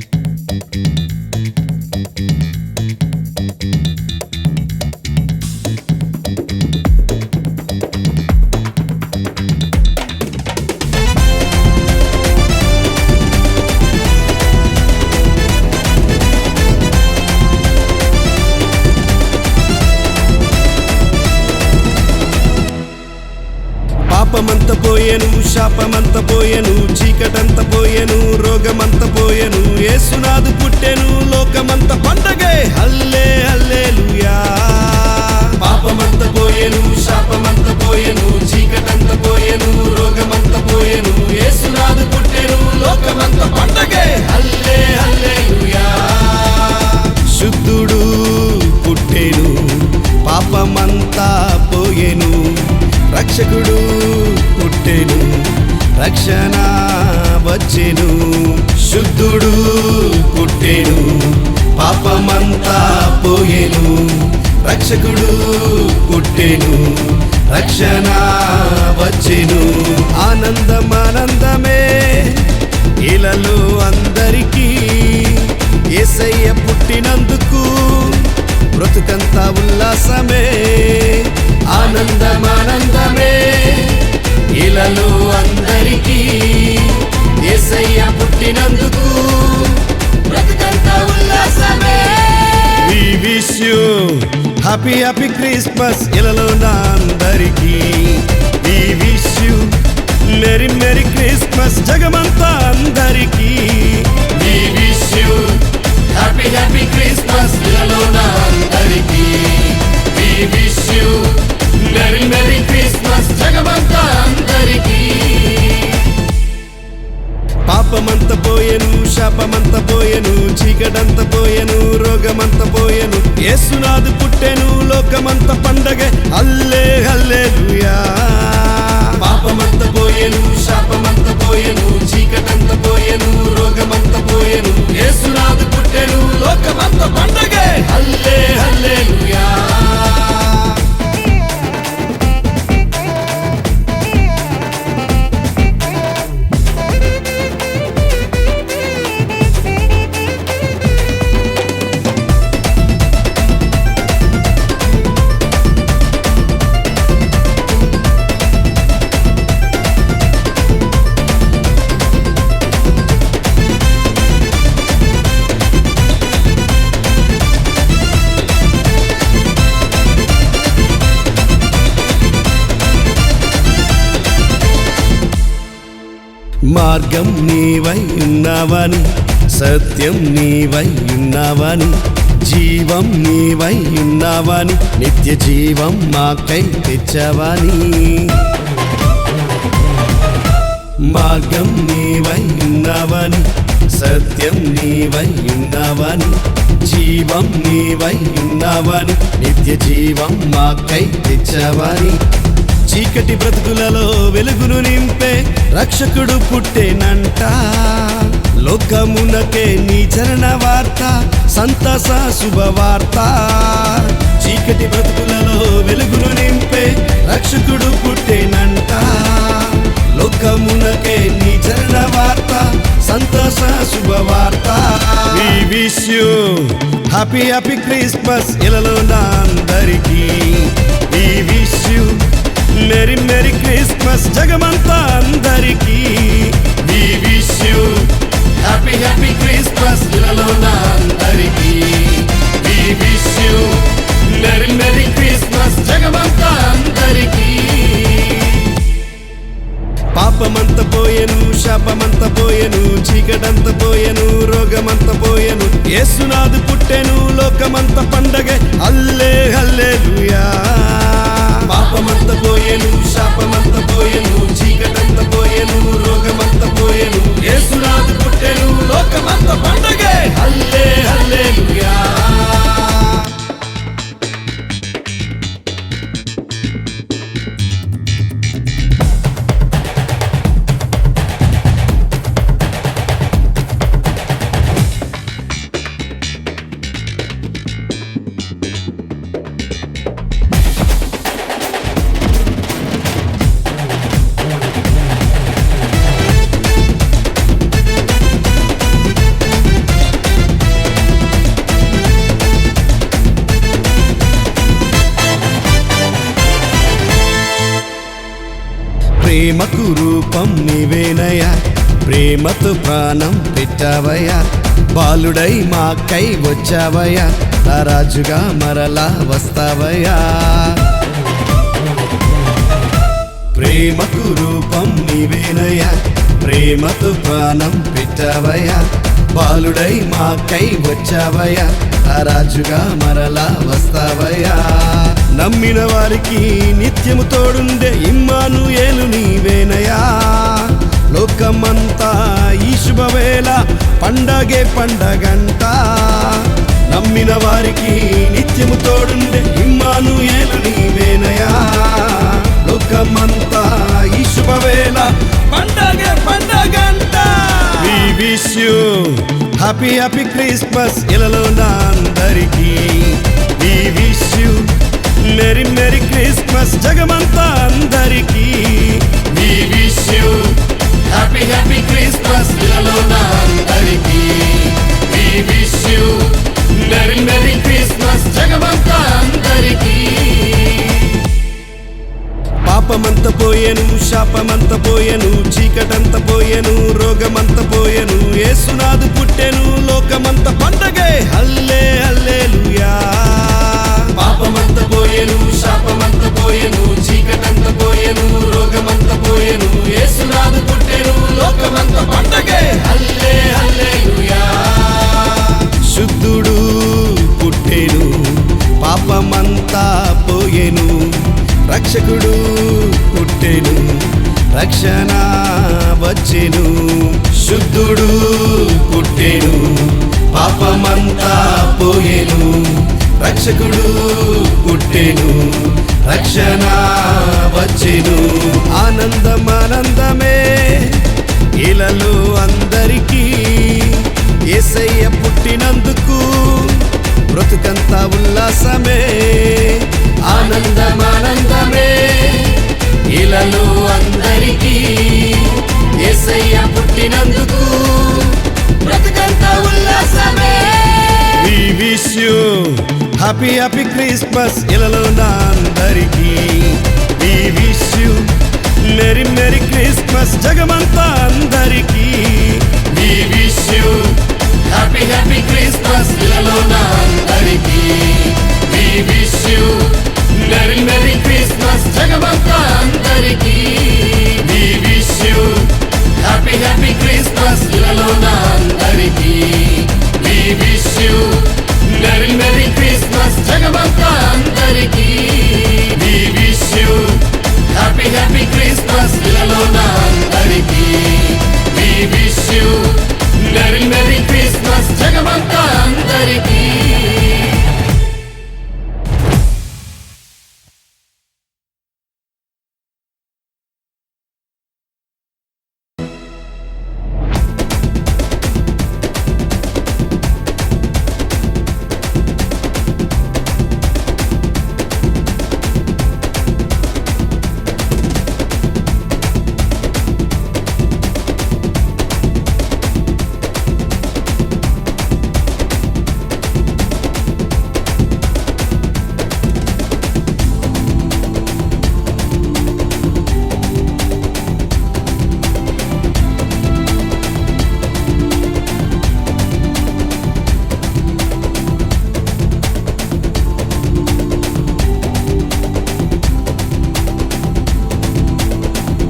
thank you పాపమంత పోయెను శాపమంత పోయెను చీకటంత పోయెను రోగమంత పోయెను యేసునాథు పుట్టెను లోకమంత పండగే. హల్లే హల్లెలూయా. పాపమంత పోయెను శాపమంత పోయెను చీకటంత పోయెను రోగమంత పోయెను యేసునాథు పుట్టెను లోకమంత పండగే. హల్లే హల్లెలూయా. శుద్ధుడు పుట్టెను పాపమంతా పోయెను రక్షకుడు రక్షణ వచ్చెను శుద్ధుడు పుట్టెను పాపమంతా పోయెను రక్షకుడు పుట్టెను రక్షణ వచ్చెను. ఆనందం ఆనందమే ఇలలు అందరికీ ఏసయ్య పుట్టినందుకు బ్రతుకంతా ఉల్లాసమే ఆనందం ఆనందమే ఇలలో అందరికీ ఏసయ్య పుట్టినందుకు బ్రతుకంతా ఉల్లాసమే. We wish you happy happy Christmas ఇలలో నా అందరికీ. We wish you merry merry Christmas జగమంతా అందరికీ. We wish you happy happy Christmas ఇలలో నా అందరికీ. వి విష్ యూ రోగమంత పోయెను. యేసునాథు పుట్టెను లోకమంత పండగ. అల్లే హల్లెలూయా. పాపమంత పోయెను శాపమంత పోయెను చీకటంత పోయెను రోగమంత పోయెను. యేసునాథు పుట్టెను లోకమంత పండగ. అల్లే హల్లెలూయా. మార్గం నీవై ఉన్నావని సత్యం నీవై ఉన్నావని జీవం నీవై ఉన్నావని నిత్య జీవం మాకై తెచ్చవని. మార్గం నీవై ఉన్నావని సత్యం నీవై ఉన్నావని జీవం నీవై ఉన్నావని నిత్య జీవం మాకై తెచ్చవని. చీకటి బ్రతుకులలో వెలుగును నింపే రక్షకుడు పుట్టేనంట లోకమునకే నీ చరణ వార్త సంతస శుభవార్త చీకటి బ్రతుకులలో వెలుగును నింపే రక్షకుడు పుట్టేనంట లోకమునకే నీ చరణ వార్త సంతస శుభవార్త we wish you happy happy Christmas ఇలలో నా అందరికీ. We wish you merry merry Christmas జగమంతా అందరికీ. We wish you happy happy Christmas ఇలలో అందరికీ. We wish you merry merry Christmas జగమంతా అందరికీ. పాపమంత పోయెను శాపమంత పోయెను చీకటంత పోయెను రోగమంత పోయెను. యేసునాథు పుట్టెను లోకమంత పండగ. అల్లే హల్లెలూయా. పాపమంత పోయేను శాపమంత పోయేను చీకటంత పోయేను రోగమంత పోయేను. యేసునాథు పుట్టెను లోకమంత ప్రేమకు రూపం నీవేనయ్యా. ప్రేమతో ప్రాణం పెట్టావయ్యా. బాలుడై మాకై వచ్చావయ్యా. రాజుగా మరలా వస్తావయ్యా. ప్రేమకు రూపం నీవేనయ్యా. ప్రేమతో ప్రాణం పెట్టావయ్యా. బాలుడై మాకై వచ్చావయ్యా. రాజుగా మరలా వస్తావయ్యా. నమ్మిన వారికి నిత్యము తోడుండే ఇమ్మాను ఏలు నీవేనయా? లోకమంతా ఈ శుభవేళ పండగే పండగంట. నమ్మిన వారికి నిత్యము తోడుండే ఇమ్మాను ఏలు నీవేనయా? లోకమంతా ఈ శుభవేళ పండగే పండగంట. హ్యాపీ హ్యాపీ క్రిస్మస్ ఇలలో నా అందరికీ. మెరీ మెరీ క్రిస్మస్ జగమంతా అందరికీ. We wish you happy happy Christmas ఇలలో నా అందరికీ. We wish you merry merry Christmas జగమంతా అందరికీ. పాపమంత పోయెను శాపమంత పోయెను చీకటంత పోయెను రోగమంత పోయెను ఏసునాదు పుట్టెను లోకమంత పండగే. హల్లే హల్లెలూయా అంతా పోయెను రక్షకుడు పుట్టెను. రక్షణ వచ్చెను. శుద్ధుడు పుట్టెను. పాపమంతా పోయెను. రక్షకుడు పుట్టెను. రక్షణ వచ్చెను. ఆనందం ఆనందమే ఇలలో అందరికీ. ఏసయ్య పుట్టినందు బ్రతుకంతా ఉల్లాసమే. ఆనందమానందమే. ఇలలో అందరికీ ఏసయ్య పుట్టినందుకు బ్రతుకంతా ఉల్లాసమే. We wish you happy happy Christmas ఇలలో అందరికీ. We wish you merry merry Christmas జగమంతా అందరికీ. it